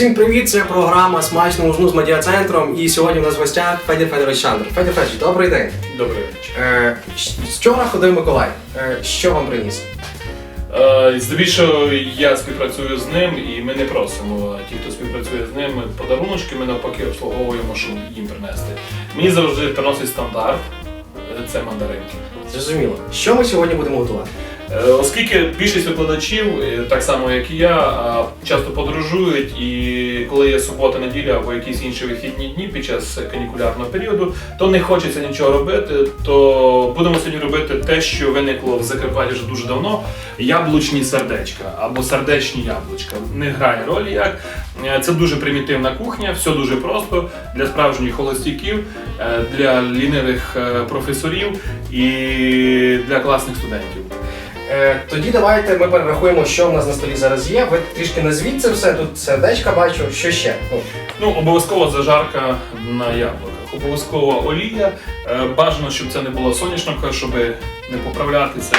Усім привіт! Це програма Смачно ужну з медіа-центром. І сьогодні у нас в гостях Федір Федорович Шандр. Федір Федорович, добрий день. Добрий вечір. Е, вчора ходив Миколай. Е, що вам приніс? Е, Здебільшого я співпрацюю з ним, і ми не просимо ті, хто співпрацює з ним, подаруночки, ми навпаки обслуговуємо, щоб їм принести. Мені завжди приносить стандарт, е, це мандаринки. Зрозуміло. Що ми сьогодні будемо готувати? Е, Оскільки більшість викладачів, е, так само як і я, часто подорожують, і коли є субота, неділя або якісь інші вихідні дні під час канікулярного періоду, то не хочеться нічого робити. То будемо сьогодні робити те, що виникло в Закарпатті вже дуже давно: яблучні сердечка або сердечні яблучка. Не грає ролі як. Е, Це дуже примітивна кухня, все дуже просто для справжніх холостяків, для лінивих професорів і для класних студентів. Е, тоді давайте ми перерахуємо, що в нас на столі зараз є. Ви трішки назвіть це все. Тут сердечка бачу, що ще? Ну, Ну, обов'язково зажарка на яблуках, обов'язково олія. Е, Бажано, щоб це не було соняшника, щоб не поправлятися.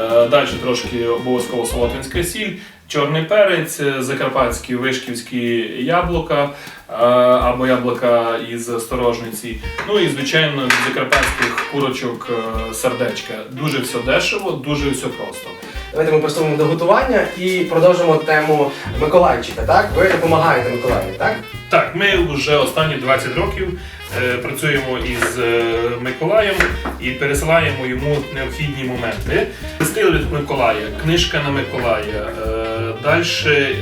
Е, Далі трошки обов'язково солотинська сіль, чорний перець, е, закарпатські вишківські яблука е, або яблука із сторожниці. Ну і звичайно від закарпатських курочок е, сердечка. Дуже все дешево, дуже все просто. давайте ми приступимо до готування і продовжимо тему Миколайчика. Так? Ви допомагаєте Миколаю, так? Так, ми вже останні 20 років е, працюємо із е, Миколаєм і пересилаємо йому необхідні моменти. Стил Миколая, книжка на Миколая, е, далі е,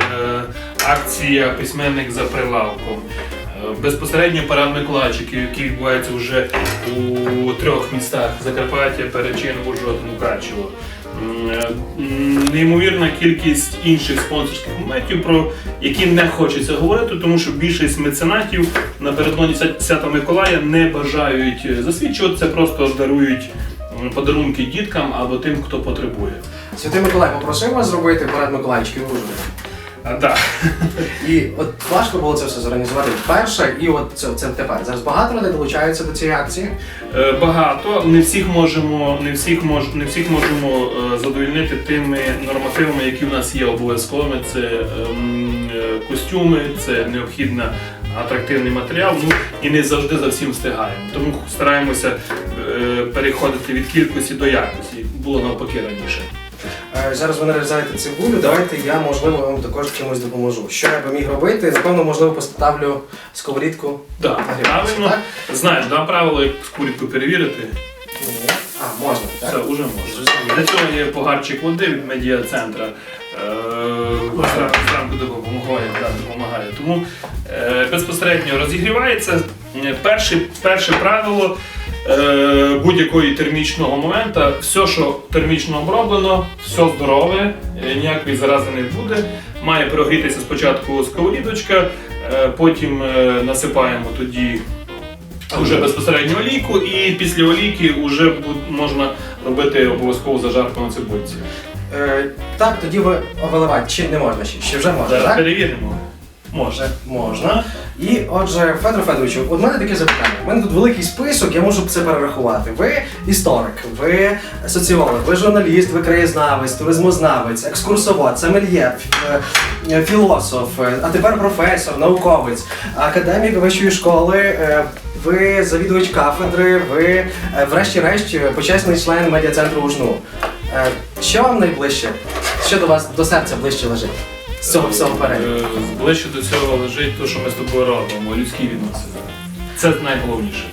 акція письменник за прилавком. е, Безпосередньо парад Миколайчиків, який відбувається вже у трьох містах Закарпаття, Перечин, Ужгород, Мукачево. Неймовірна кількість інших спонсорських моментів, про які не хочеться говорити, тому що більшість меценатів напередодні Свя- Свята Миколая не бажають засвідчуватися, просто дарують подарунки діткам або тим, хто потребує. Святий Миколай попросив вас зробити в Ужгороді. А, да. І от важко було це все зорганізувати вперше, і от це, це тепер. Зараз багато людей долучаються до цієї акції. Е, Багато не всіх можемо, не всіх мож, не всіх можемо е, задовольнити тими нормативами, які в нас є обов'язковими. Це ем, е, костюми, це необхідний атрактивний матеріал. Ну і не завжди за всім встигаємо. Тому стараємося переходити від кількості до якості. Було навпаки раніше. Е, Зараз ви нарізаєте цибулю. Давайте я, можливо, вам також чимось допоможу. Що я би міг робити? Напевно, можливо, поставлю сковорідку. Да, правильно. так? Знаєш, да, правило, як скурітку перевірити. Ні. А, можна, так? Це вже можна. Для цього є погарчик води від медіа-центра. Е, зранку- Зранку допомагає, да, допомагає. Тому е, безпосередньо розігрівається. Е, Перше, перше правило е, будь-якої термічного моменту, все, що термічно оброблено, все здорове, е, ніякої зарази не буде. Має прогрітися спочатку сковорідочка, е, потім е, насипаємо тоді вже безпосередньо олійку, і після олійки вже можна робити обов'язково зажарку на цибульці. Е, так, тоді ви виливати чи не можна ще? Ще вже можна, так? перевіримо. Можна. Можна. І отже, Федор Федоровичу, от мене таке запитання. У мене тут великий список, я можу це перерахувати. Ви історик, ви соціолог, ви журналіст, ви краєзнавець, туризмознавець, екскурсовод, сомельєр, е, філософ, е, а тепер професор, науковець, академік вищої школи. е, Ви завідувач кафедри, ви, врешті-решт, почесний член медіа-центру УЖНУ. Е, Що вам найближче? Що до вас до серця ближче лежить? З цього всього переліку? Е, Ближче до цього лежить те, що ми з тобою робимо, людські відносини. Це найголовніше.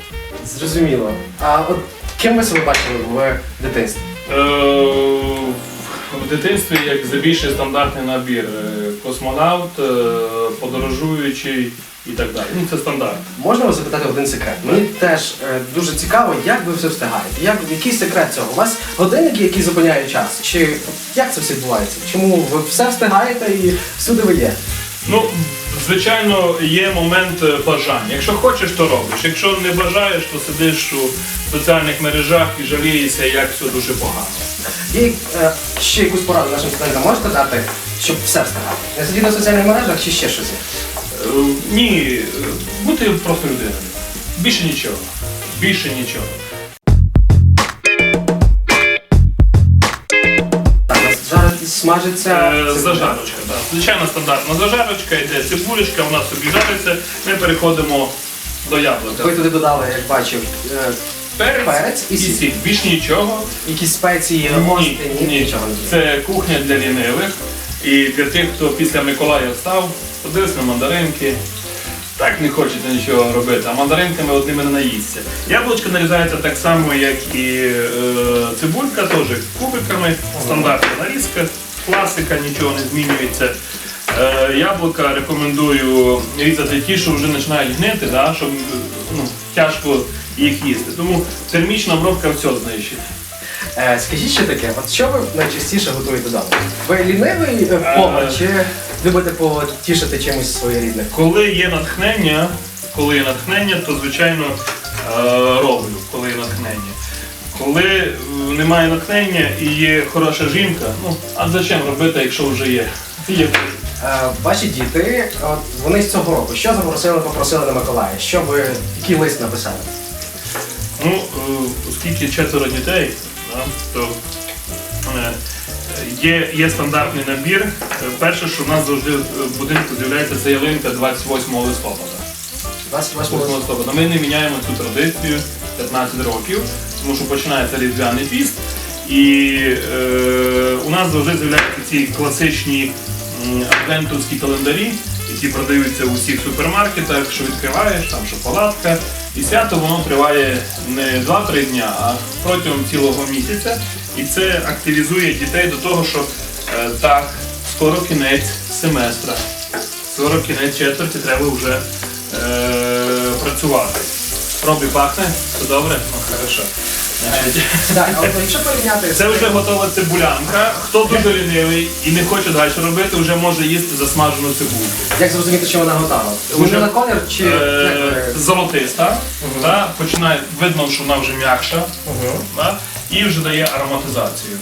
Зрозуміло. А от ким ви себе бачили в дитинстві? Е, В дитинстві як забільший стандартний набір. Е, Космонавт, е, подорожуючий і так далі. Ну, це стандарт. Можна вас запитати один секрет? Мені теж е, дуже цікаво, як ви все встигаєте. Як, який секрет цього? У вас годинники, які зупиняють час? Чи як це все відбувається? Чому ви все встигаєте і всюди ви є? Ну, звичайно, є момент е, бажання. Якщо хочеш, то робиш. Якщо не бажаєш, то сидиш у соціальних мережах і жалієшся, як все дуже погано. І е, ще якусь пораду нашим студентам можете дати, щоб все встигати? Не сидіти на соціальних мережах чи ще щось є? Е, Ні, е, бути просто людиною. Більше нічого. Більше нічого. Смажиться. Е. Зажарочка, так. Звичайна стандартна зажарочка, йде цибулечка, вона собі жариться. Ми переходимо до яблука. Ви туди додали, як бачив, Перець, перець і сіль. сіль. Більш нічого. якісь спеції, Ні, гості, ні, ні. нічого. Це кухня для лінивих. І для тих, хто після Миколая встав, подивився мандаринки. Так не хочете нічого робити, а мандаринками одними не наїсться. Яблучко нарізається так само, як і е, цибулька, теж кубиками, стандартна нарізка, класика, нічого не змінюється. Е, яблука рекомендую різати ті, що вже починають гнити, да, щоб е, ну, тяжко їх їсти. Тому термічна обробка все знищить. Е, скажіть ще таке, от що ви найчастіше готуєте вдома? Ви лінивий е, повар Е. чи любите потішити чимось своєрідним? Коли є натхнення, коли є натхнення, то звичайно е, роблю, коли є натхнення. Коли е, немає натхнення і є хороша жінка, ну а зачем робити, якщо вже є? Є. Е, ваші діти, от вони з цього року, що запросили, попросили на Миколая? Що ви, який лист написали? Ну, оскільки четверо дітей, да, то є, є стандартний набір. Перше, що в нас завжди в будинку з'являється, це ялинка 28 листопада. 28 листопада. Ми не міняємо цю традицію 15 років, тому що починається різдвяний піст. І е, у нас завжди з'являються ці класичні адвентовські календарі, які продаються у всіх супермаркетах, що відкриваєш, там шоколадка. І свято воно триває не 2-3 дня, а протягом цілого місяця. І це активізує дітей до того, що е, так, скоро кінець семестра, скоро кінець четверті, треба вже е, працювати. Робі пахне, все добре? Ну, хорошо. Значить, Так, а якщо порівняти це вже готова цибулянка. Хто дуже лінивий і не хоче далі робити, вже може їсти засмажену цибульку. як зрозуміти, що вона готова? Уже, Вже на колір чи як Е, ви? золотиста, да, починає, видно, що вона вже м'якша, да, і вже дає ароматизацію.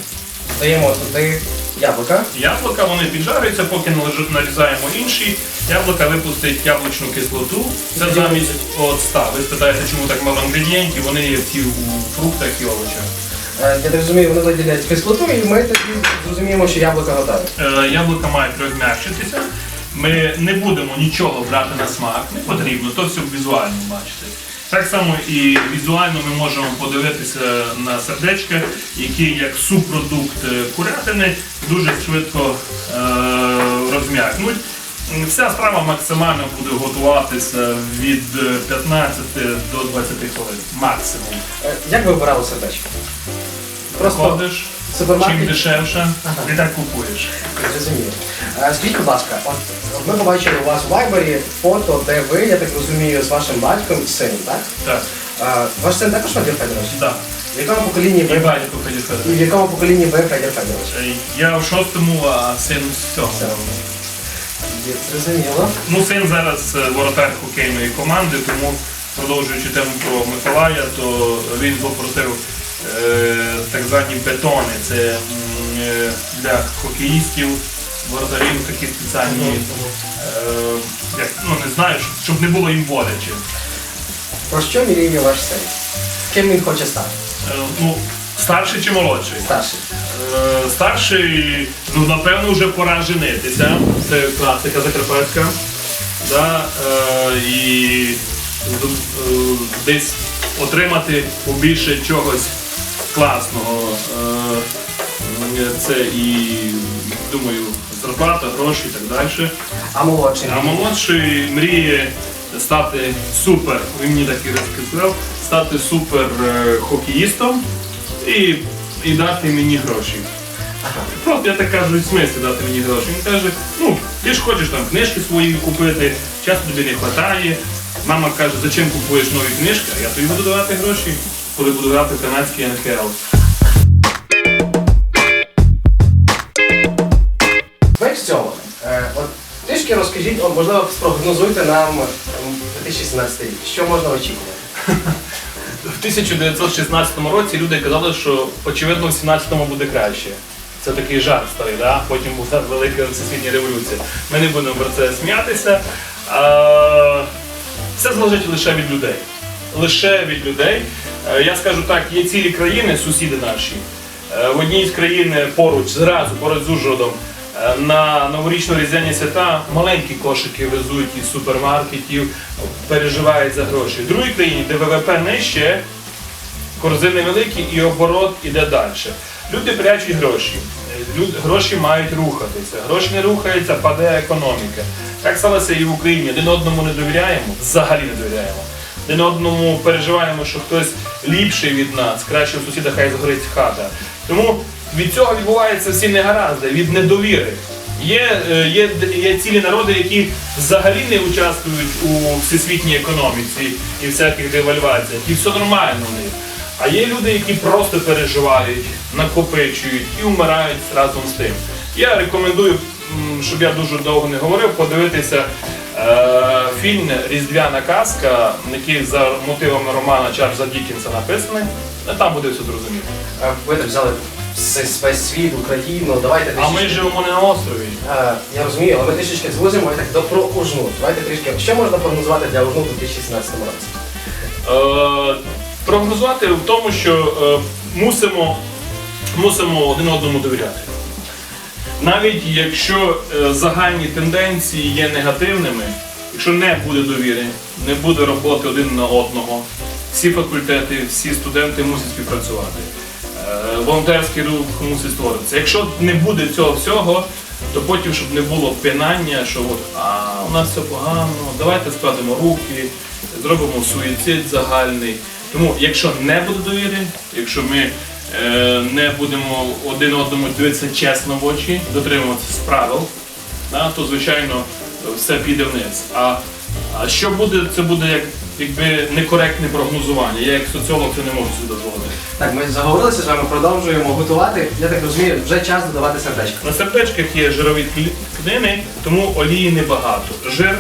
Даємо туди яблука. Яблука вони піджарюються, поки нарізаємо інші. Яблука випустить яблучну кислоту. Це замість оцта. Ви спитаєте, чому так мало інгредієнтів, вони є всі у фруктах і овочах. Е, Я так розумію, вони виділяють кислоту, і ми тоді зрозуміємо, що яблука готові. Е, Яблука мають розм'якшитися. Ми не будемо нічого брати на смак, не потрібно, то все візуально бачите. Так само і візуально ми можемо подивитися на сердечка, які як субпродукт е, курятини дуже швидко е, розм'якнуть. Вся страва максимально буде готуватися від е, 15 до 20 хвилин. Максимум. Е, Як ви обирали сердечко? Просто Ходиш, в супермаркеті? чим дешевше, Ага. і так купуєш. Зрозуміло. Е, Скажіть, будь ласка, от ми побачили у вас в Вайбері фото, де ви, я так розумію, з вашим батьком і сином, так? Так, Е, Ваш син також Федір Федорович? так. В якому поколінні І ви батько і в якому поколінні ви Федір Федорович? Е, Я в шостому, а син в сьомому. Сьомому. Є, Зрозуміло. Ну, син зараз е, воротар хокейної команди, тому продовжуючи тему про Миколая, то він попросив так звані бетони. Це е, для хокеїстів, воротарів такі спеціальні, е, як, ну не знаю, щоб, не було їм боляче. Про що мріє ваш син? Ким він хоче стати? Е, ну, старший чи молодший? Старший. Е, Старший, ну напевно, вже пора женитися. Це класика закарпатська. Да? Е, і е, десь отримати побільше чогось класного. Е, Це і, думаю, зарплата, гроші і так далі. А молодший? А молодший мріє стати супер, він мені так і сказав, стати супер е, хокеїстом і, і дати мені гроші. Ага. Просто я так кажу, в смислі дати мені гроші. Він каже, ну, ти ж хочеш там книжки свої купити, часу тобі не вистачає. Мама каже, зачем купуєш нові книжки, а я тобі буду давати гроші, коли буду грати канадський НХЛ. Ви в цьому. Е, От трішки розкажіть, от, можливо, спрогнозуйте нам ем, 2017 рік. Що можна очікувати? В 1916 році люди казали, що очевидно в 17-му буде краще. Це такий жарт старий, да? потім була велика всесвітня революція. Ми не будемо про це сміятися. А, Все залежить лише від людей. Лише від людей. Е, Я скажу так, є цілі країни, сусіди наші, Е, В одній з країн поруч, зразу поруч з Ужгородом, е, на новорічно-різдвяні свята маленькі кошики везуть із супермаркетів, переживають за гроші. В другій країні, де ВВП нижче, корзини великі і оборот іде далі. Люди прячуть гроші. Гроші мають рухатися. Гроші не рухаються, паде економіка. Так сталося і в Україні. Один одному не довіряємо, взагалі не довіряємо. Один одному переживаємо, що хтось ліпший від нас, краще у сусіда хай згорить хата. Тому від цього відбуваються всі негаразди, від недовіри. Є, е, є, є цілі народи, які взагалі не участвують у всесвітній економіці і всяких девальваціях, і все нормально в них. А є люди, які просто переживають, накопичують і вмирають разом з тим. Я рекомендую, щоб я дуже довго не говорив, подивитися е, фільм Різдвяна казка, який за мотивами романа Чарльза Дікінса написаний. Е, Там буде все зрозуміло. Е, Ви так взяли весь, весь світ, Україну, давайте А ми живемо не на острові. Е, Я розумію, але ми трішечки звузимо і так до про Ужну. Давайте трішки. Що можна прогнозувати для Ужну у 2017 році? Е, прогнозувати в тому, що е, мусимо, мусимо один одному довіряти. Навіть якщо е, загальні тенденції є негативними, якщо не буде довіри, не буде роботи один на одного, всі факультети, всі студенти мусять співпрацювати. Е, Волонтерський рух мусить створитися. Якщо не буде цього всього, то потім, щоб не було пинання, що от, а у нас все погано, давайте складемо руки, зробимо суїцид загальний. Тому, якщо не буде довіри, якщо ми е, не будемо один одному дивитися чесно в очі, дотримуватися правил, да, то звичайно все піде вниз. А, а що буде, це буде як якби некоректне прогнозування. Я як соціолог це не можу собі дозволити. Так, ми заговорилися з вами, продовжуємо готувати. Я так розумію, вже час додавати сердечко. На сердечках є жирові клі- клітини, тому олії небагато. Жир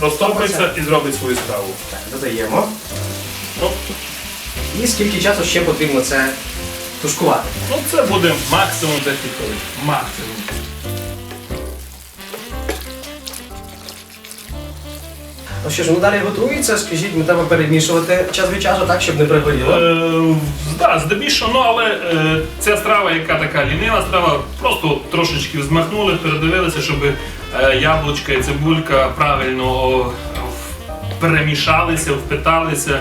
розтопиться і зробить свою справу. Так, додаємо. Ну, І скільки часу ще потрібно це тушкувати? ну це буде максимум 10 хвилин. Максимум. Ну що ж, ну далі готується, скажіть, ми треба перемішувати час від часу, так, щоб не пригоріло. Е, здебільшого, ну але е, ця страва, яка така лінива страва, просто трошечки взмахнули, передивилися, щоб е, яблучка і цибулька правильно перемішалися, впиталися.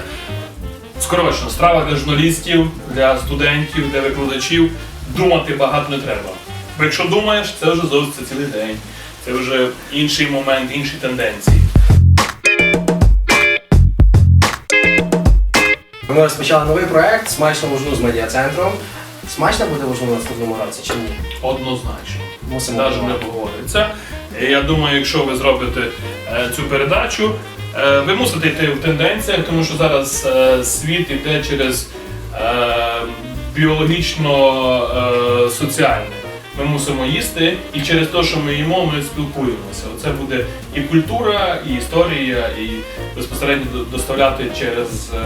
Скорочено, страва для журналістів, для студентів, для викладачів. Думати багато не треба. Бо якщо думаєш, це вже зовсім цілий день. Це вже інший момент, інші тенденції. Ми розпочали новий проект Смачно вожну з медіа-центром. Смачно буде вожну в наступному році чи ні? Однозначно. Мусимо Навіть не поговориться. Я думаю, якщо ви зробите е, цю передачу, е, ви мусите йти в тенденціях, тому що зараз е, світ йде через е, біологічно е. Ми мусимо їсти, і через те, що ми їмо, ми спілкуємося. Це буде і культура, і історія, і безпосередньо доставляти через е,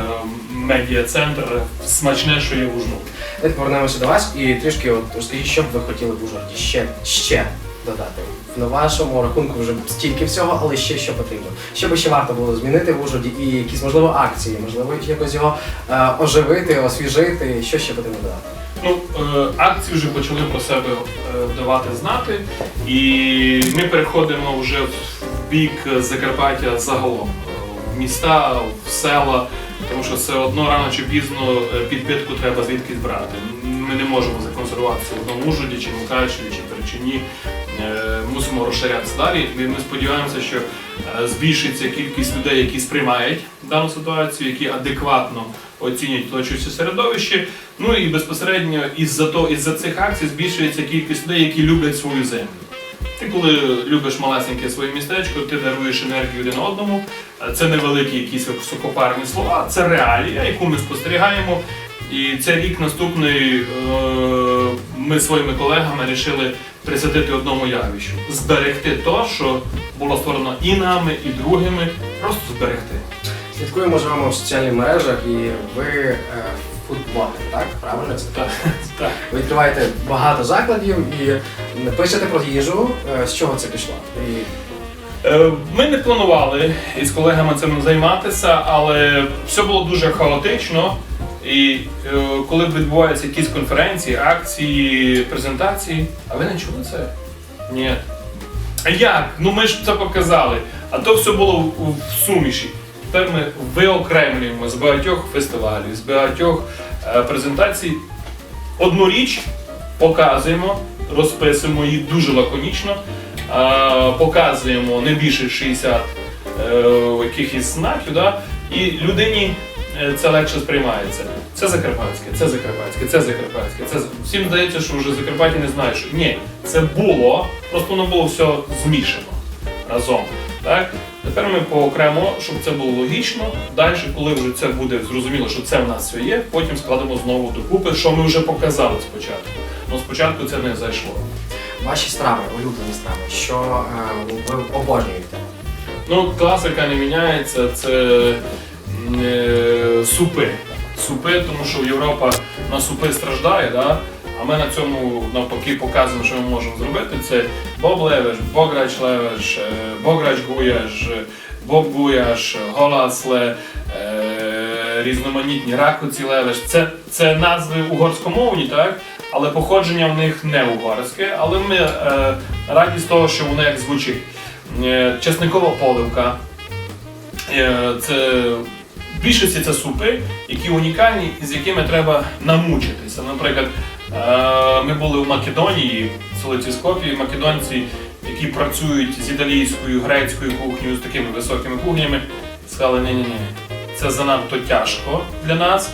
медіа-центр смачне, що є в Ужну. Давайте повернемося до вас і трішки от розкажіть, що б ви хотіли в Ужгороді ще, ще додати. На вашому рахунку вже стільки всього, але ще що потрібно. Що би ще варто було змінити в Ужгороді і якісь можливо акції, можливо, якось його е, оживити, освіжити. Що ще потрібно додати? Ну, е, акції вже почали про себе е, давати знати, і ми переходимо вже в бік Закарпаття загалом. Е, В міста, в села, тому що все одно рано чи пізно підпитку треба звідкись брати. Ми не можемо законсервуватися в одному Ужгороді, чи Мукачеві, чи Перечині. Мусимо розширятися далі. І ми сподіваємося, що збільшиться кількість людей, які сприймають дану ситуацію, які адекватно оцінюють оточуюче середовище. Ну і безпосередньо із-за то, із-за цих акцій збільшується кількість людей, які люблять свою землю. Ти коли любиш малесеньке своє містечко, ти даруєш енергію один одному. Це невеликі якісь високопарні слова, це реалія, яку ми спостерігаємо. І цей рік наступний е, ми своїми колегами вирішили присвятити одному явищу. Зберегти то, що було створено і нами, і другими, просто зберегти. Слідкуємо з вами в соціальних мережах і ви е, фудблогер, так? Правильно це Так, так. Ви відкриваєте багато закладів і пишете про їжу. Е, З чого це пішло? І Е, Ми не планували із колегами цим займатися, але все було дуже хаотично. І е, коли відбуваються якісь конференції, акції, презентації, а ви не чули це? Ні. А як? Ну ми ж це показали. А то все було в, в суміші. Тепер ми виокремлюємо з багатьох фестивалів, з багатьох е, презентацій одну річ показуємо, розписуємо її дуже лаконічно, е, показуємо не більше 60 е, якихось знаків, да? і людині це легше сприймається. Це Закарпатське, це Закарпатське, це Закарпатське. Це... Всім здається, що вже Закарпаття не знає, що ні, це було, просто воно було все змішано разом. Так? Тепер ми поокремо, щоб це було логічно. Далі, коли вже це буде зрозуміло, що це в нас все є, потім складемо знову докупи, що ми вже показали спочатку. Ну спочатку це не зайшло. Ваші страви, улюблені страви, що е, ви обожнюєте? Ну, класика не міняється, це е, супи. Супи, тому що Європа на супи страждає, да? а ми на цьому навпаки показуємо, що ми можемо зробити. Це боб левеш, бограч левеш, бограч гуяш, е, боб гуяш, голасле, різноманітні ракоці левеш. Це, це назви угорськомовні, так? але походження в них не угорське, але ми е, раді з того, що воно як звучить. Е, Чесникова поливка. Е, Це в більшості це супи, які унікальні і з якими треба намучитися. Наприклад, е, ми були в Македонії, в столиці Скопії, македонці, які працюють з італійською, грецькою кухнею, з такими високими кухнями, сказали, ні ні ні це занадто тяжко для нас.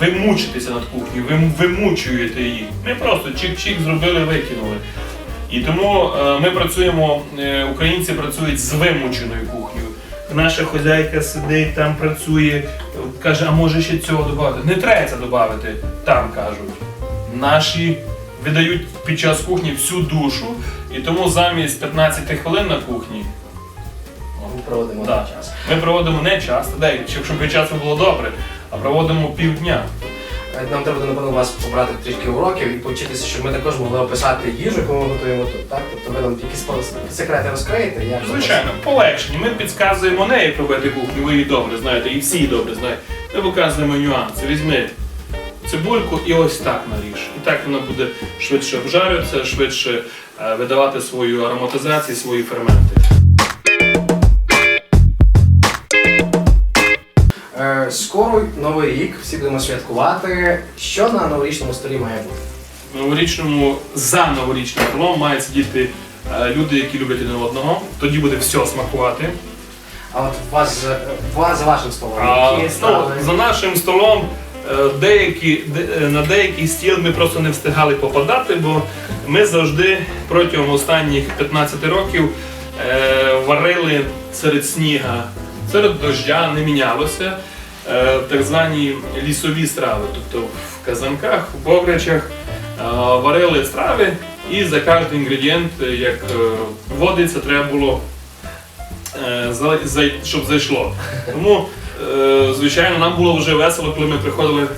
Ви мучитеся над кухнею, ви вимучуєте її. Ми просто чик-чик зробили, викинули. І тому е, ми працюємо, е, українці працюють з вимученою кухнею. Наша хозяйка сидить, там працює, каже, а може ще цього додати. Не треба це додати, там кажуть. Наші видають під час кухні всю душу, і тому замість 15 хвилин на кухні Ми проводимо Да. час. ми проводимо не час, дай, якщо б часу було добре, а проводимо півдня. Е, Нам треба напевно вас побрати трішки уроків і повчитися, щоб ми також могли описати їжу, яку ми готуємо тут. Так? Тобто ви нам якісь секрети розкриєте? Як Звичайно, полегшені. Ми підказуємо не як робити кухню, ви її добре знаєте, і всі її добре знають. Ми показуємо нюанси. Візьми цибульку і ось так наріж. І так вона буде швидше обжарюватися, швидше е, видавати свою ароматизацію, свої ферменти. Скоро новий рік, всі будемо святкувати. Що на новорічному столі має бути? В новорічному за новорічним столом мають сидіти е, люди, які люблять один одного. Тоді буде все смакувати. А от у вас, у вас за вашим столом, А, які ну, страви? за нашим столом е, деякі, де- е, на деякий стіл ми просто не встигали попадати, бо ми завжди протягом останніх 15 років е, варили серед сніга, серед дождя не мінялося. Е, Так звані лісові страви, тобто в казанках, в бограчах е, варили страви, і за кожен інгредієнт, е, як водиться, треба було щоб зайшло. Тому, звичайно, нам було вже весело, коли ми приходили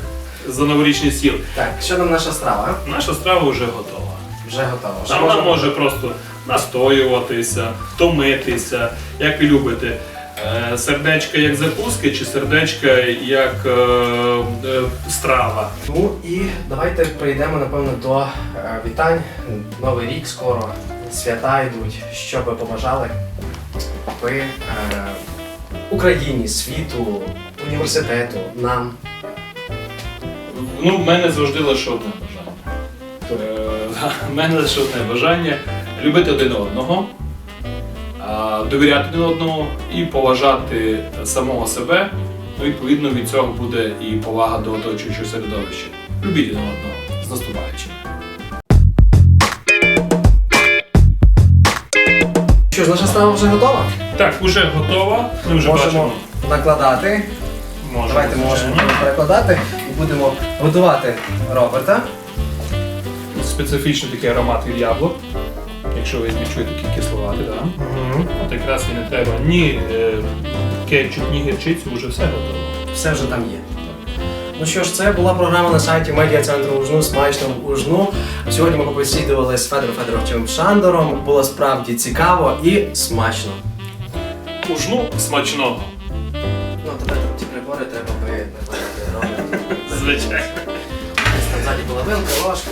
за новорічний стіл. Так, що нам наша страва? Наша страва вже готова. Вже готова. Там вона може просто настоюватися, томитися, як ви любите. Е, Сердечка як закуски чи сердечка як е, е, страва. Ну і давайте прийдемо, напевно, до е, вітань. Новий рік скоро, свята йдуть. Що ви побажали ви е, Україні, світу, університету, нам. Ну, в мене завжди лише одне бажання. Е, В мене лише одне бажання любити один одного, довіряти один одному і поважати самого себе. Ну, відповідно, від цього буде і повага до оточуючого середовища. Любіть один одного з наступаючим. Що ж, наша страва вже готова? Так, уже готова. Ми вже можемо бачимо. накладати. Можемо, Давайте можемо перекладати і будемо готувати Роберта. Специфічний такий аромат від яблук. Якщо ви відчуєте такі кисловати, так? Угу. От якраз і не треба ні е, кетчуп, ні гірчицю, вже все готово. Все вже там є. Ну що ж, це була програма на сайті медіа центру Ужну смачно в Ужну. Сьогодні ми побесідували з Федором Федоровичем Шандором. Було справді цікаво і смачно. Ужну смачного. Ну, там ті прибори треба би. Звичайно. Десь там ззаді була вилка, ложка.